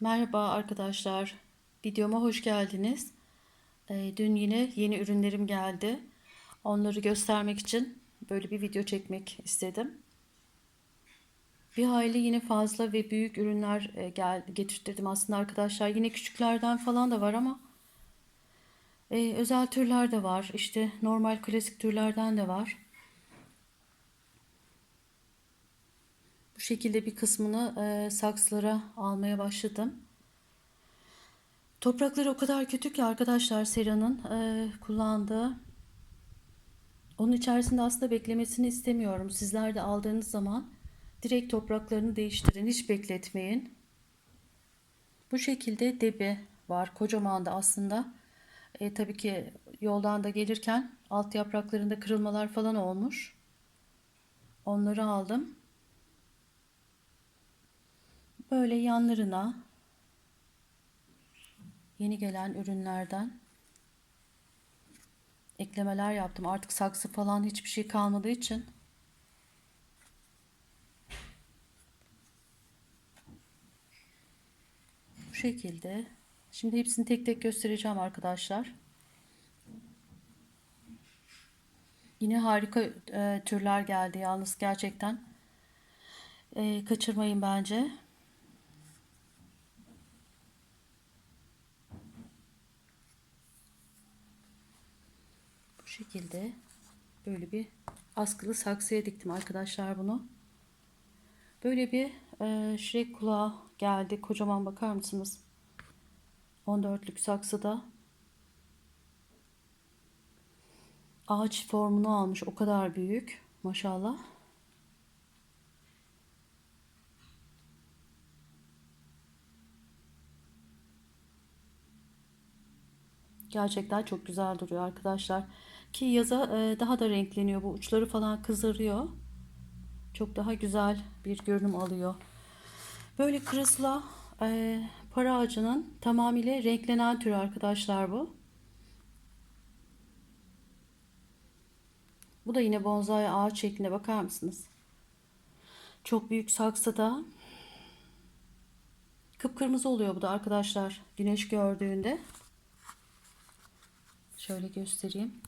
Merhaba arkadaşlar. Videoma hoş geldiniz. Ee, dün yine yeni ürünlerim geldi. Onları göstermek için böyle bir video çekmek istedim. Bir hayli yine fazla ve büyük ürünler e, gel getirttirdim aslında arkadaşlar. Yine küçüklerden falan da var ama e, özel türler de var. İşte normal klasik türlerden de var. Bu şekilde bir kısmını e, saksılara almaya başladım. Toprakları o kadar kötü ki arkadaşlar Sera'nın e, kullandığı. Onun içerisinde aslında beklemesini istemiyorum. Sizler de aldığınız zaman direkt topraklarını değiştirin. Hiç bekletmeyin. Bu şekilde debi var. Kocaman da aslında. E, tabii ki yoldan da gelirken alt yapraklarında kırılmalar falan olmuş. Onları aldım. Böyle yanlarına yeni gelen ürünlerden eklemeler yaptım. Artık saksı falan hiçbir şey kalmadığı için bu şekilde. Şimdi hepsini tek tek göstereceğim arkadaşlar. Yine harika e, türler geldi yalnız gerçekten. E, kaçırmayın bence. Bu şekilde böyle bir askılı saksıya diktim arkadaşlar bunu. Böyle bir e, şirek kulağı geldi. Kocaman bakar mısınız? 14'lük saksıda. Ağaç formunu almış. O kadar büyük. Maşallah. Gerçekten çok güzel duruyor arkadaşlar. Ki yaza e, daha da renkleniyor. Bu uçları falan kızarıyor. Çok daha güzel bir görünüm alıyor. Böyle kırısla e, para ağacının tamamıyla renklenen tür arkadaşlar bu. Bu da yine bonsai ağaç şeklinde bakar mısınız? Çok büyük saksıda kıpkırmızı oluyor bu da arkadaşlar güneş gördüğünde. Şöyle göstereyim.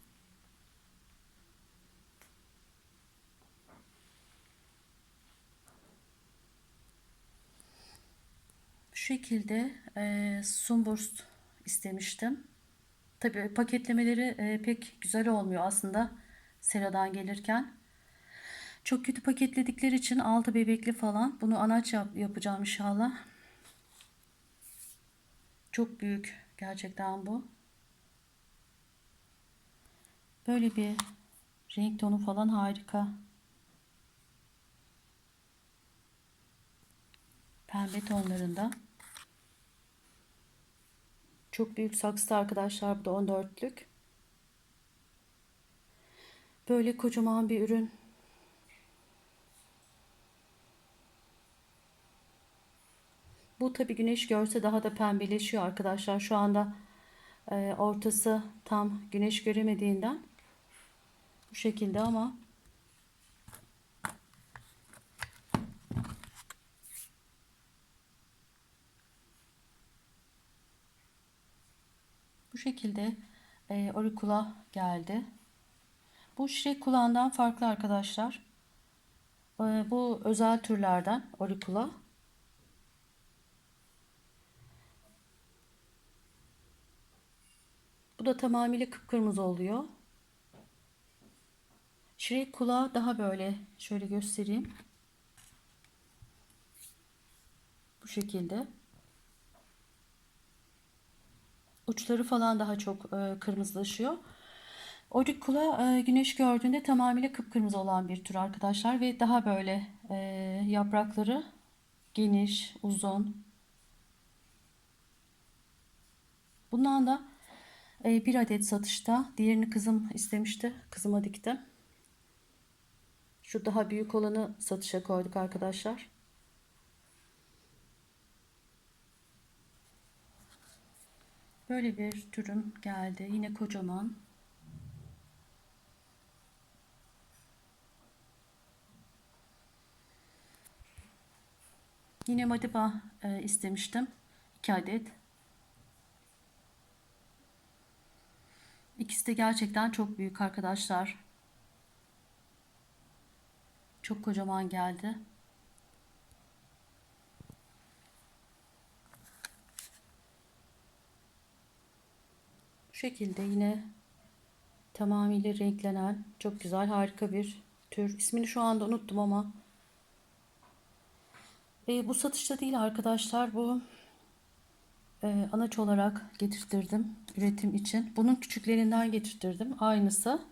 Şekilde e, sunburst istemiştim. Tabii paketlemeleri e, pek güzel olmuyor aslında seradan gelirken. Çok kötü paketledikleri için altı bebekli falan. Bunu anaç yap yapacağım inşallah. Çok büyük gerçekten bu. Böyle bir renk tonu falan harika. Pembe tonlarında. Çok büyük saksıda arkadaşlar. Bu da 14'lük. Böyle kocaman bir ürün. Bu tabi güneş görse daha da pembeleşiyor arkadaşlar. Şu anda e, ortası tam güneş göremediğinden bu şekilde ama şekilde e, orikula geldi. Bu şirek kulağından farklı arkadaşlar. E, bu özel türlerden orikula. Bu da tamamıyla kıpkırmızı oluyor. Şirek kulağı daha böyle şöyle göstereyim. Bu şekilde. Uçları falan daha çok e, kırmızılaşıyor. Oricula e, güneş gördüğünde tamamıyla kıpkırmızı olan bir tür arkadaşlar ve daha böyle e, yaprakları geniş, uzun. Bundan da e, bir adet satışta. Diğerini kızım istemişti. Kızıma diktim. Şu daha büyük olanı satışa koyduk arkadaşlar. Böyle bir türüm geldi. Yine kocaman. Yine madiba e, istemiştim. 2 adet. İkisi de gerçekten çok büyük arkadaşlar. Çok kocaman geldi. Şekilde yine tamamıyla renklenen çok güzel harika bir tür. İsmini şu anda unuttum ama e, bu satışta değil arkadaşlar. Bu e, anaç olarak getirtirdim üretim için. Bunun küçüklerinden getirtirdim. Aynısı.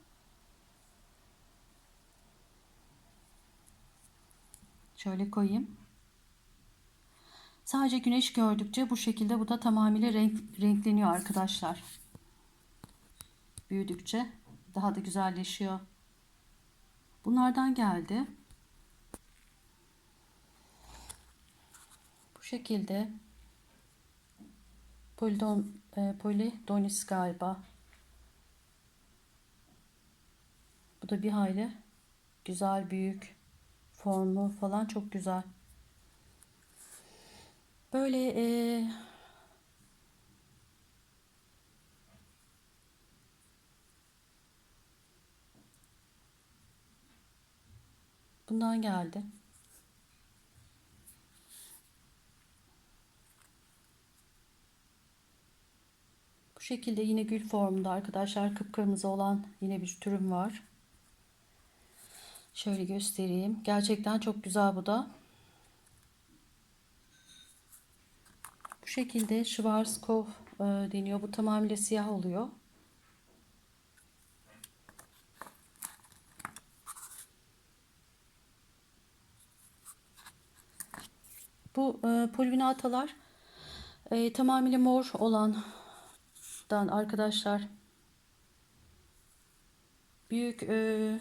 Şöyle koyayım. Sadece güneş gördükçe bu şekilde bu da tamamıyla renk, renkleniyor arkadaşlar. Büyüdükçe daha da güzelleşiyor. Bunlardan geldi. Bu şekilde Polidon, e, Polidonis galiba. Bu da bir hayli güzel, büyük formu falan çok güzel. Böyle e, bundan geldi. Bu şekilde yine gül formunda arkadaşlar kıpkırmızı olan yine bir türüm var. Şöyle göstereyim. Gerçekten çok güzel bu da. Bu şekilde Schwarzkopf e, deniyor. Bu tamamıyla siyah oluyor. Bu e, polvinatalar e, tamamıyla mor olandan arkadaşlar büyük e,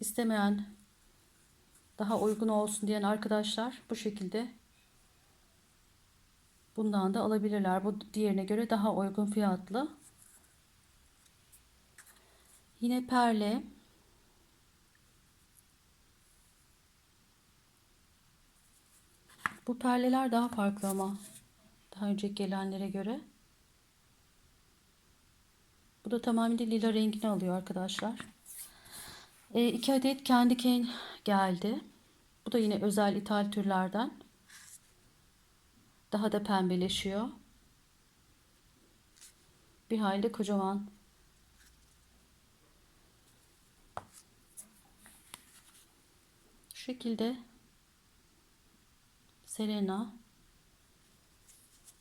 istemeyen daha uygun olsun diyen arkadaşlar bu şekilde bundan da alabilirler. Bu diğerine göre daha uygun fiyatlı. Yine perle. Bu perleler daha farklı ama daha önce gelenlere göre. Bu da tamamıyla lila rengini alıyor arkadaşlar. E, iki adet kendi cane geldi. Bu da yine özel ithal türlerden. Daha da pembeleşiyor. Bir hayli kocaman. Şu şekilde Selena.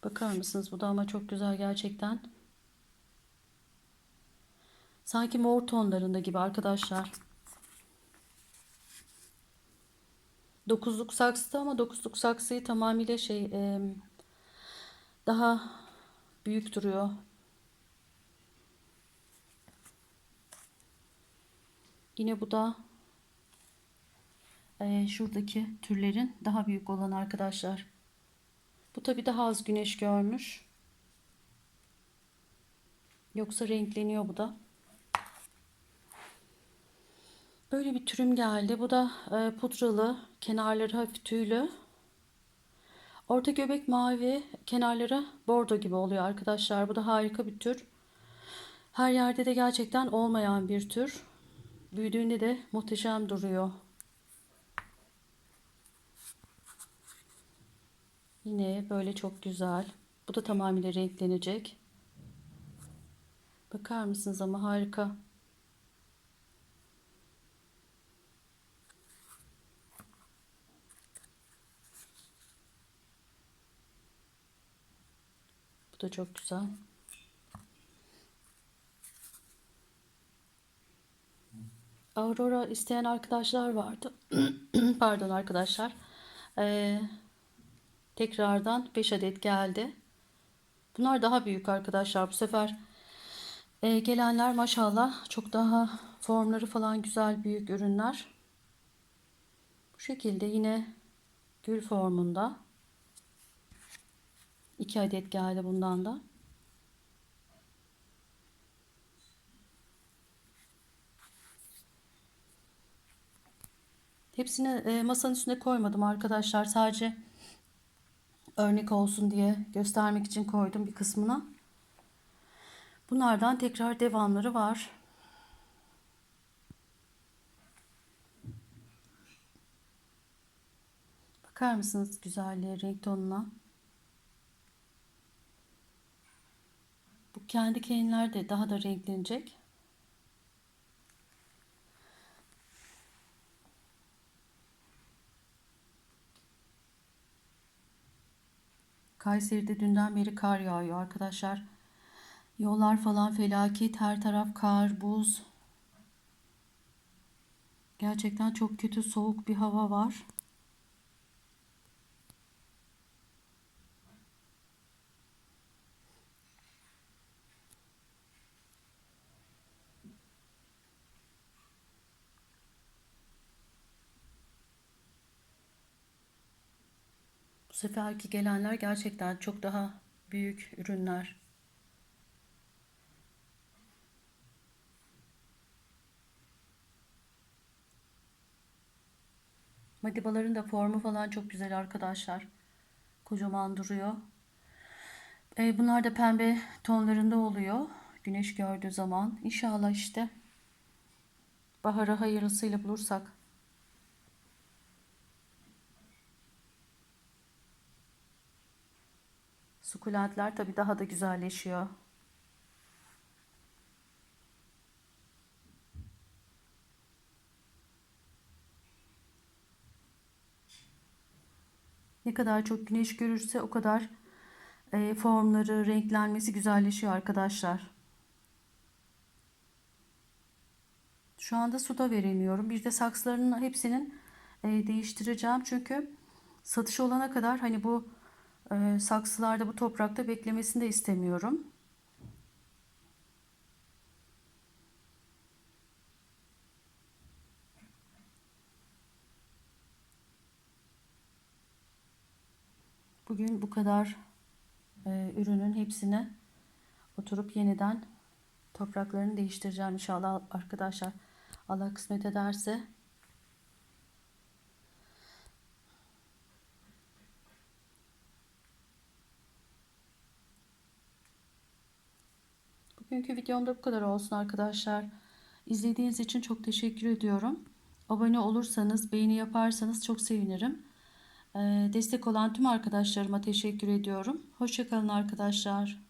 Bakar mısınız? Bu da ama çok güzel gerçekten. Sanki mor tonlarında gibi arkadaşlar. Dokuzluk saksıda ama dokuzluk saksıyı tamamıyla şey e, daha büyük duruyor. Yine bu da e, şuradaki türlerin daha büyük olan arkadaşlar. Bu tabi daha az güneş görmüş. Yoksa renkleniyor bu da. Böyle bir türüm geldi. Bu da e, pudralı, kenarları hafif tüylü. Orta göbek mavi, kenarları bordo gibi oluyor arkadaşlar. Bu da harika bir tür. Her yerde de gerçekten olmayan bir tür. Büyüdüğünde de muhteşem duruyor. Yine böyle çok güzel. Bu da tamamıyla renklenecek. Bakar mısınız ama harika. Bu da çok güzel. Aurora isteyen arkadaşlar vardı. Pardon arkadaşlar. Ee, tekrardan 5 adet geldi. Bunlar daha büyük arkadaşlar. Bu sefer e, gelenler maşallah çok daha formları falan güzel büyük ürünler. Bu şekilde yine gül formunda. 2 adet geldi bundan da. Hepsini e, masanın üstüne koymadım arkadaşlar. Sadece Örnek olsun diye göstermek için koydum bir kısmına. Bunlardan tekrar devamları var. Bakar mısınız güzelliğe, renk tonuna? Bu kendi kendiler de daha da renklenecek. Kayseri'de dünden beri kar yağıyor arkadaşlar. Yollar falan felaket. Her taraf kar, buz. Gerçekten çok kötü soğuk bir hava var. Bu seferki gelenler gerçekten çok daha büyük ürünler. Madibaların da formu falan çok güzel arkadaşlar. Kocaman duruyor. E, bunlar da pembe tonlarında oluyor. Güneş gördüğü zaman. İnşallah işte. Baharı hayırlısıyla bulursak. Sukulentler tabii daha da güzelleşiyor. Ne kadar çok güneş görürse o kadar e, formları, renklenmesi güzelleşiyor arkadaşlar. Şu anda suda veremiyorum. Bir de saksılarının hepsinin e, değiştireceğim. Çünkü satış olana kadar hani bu e, saksılarda bu toprakta beklemesini de istemiyorum. Bugün bu kadar e, ürünün hepsini oturup yeniden topraklarını değiştireceğim inşallah arkadaşlar. Allah kısmet ederse. Bugünkü videomda bu kadar olsun arkadaşlar. İzlediğiniz için çok teşekkür ediyorum. Abone olursanız, beğeni yaparsanız çok sevinirim. Ee, destek olan tüm arkadaşlarıma teşekkür ediyorum. Hoşçakalın arkadaşlar.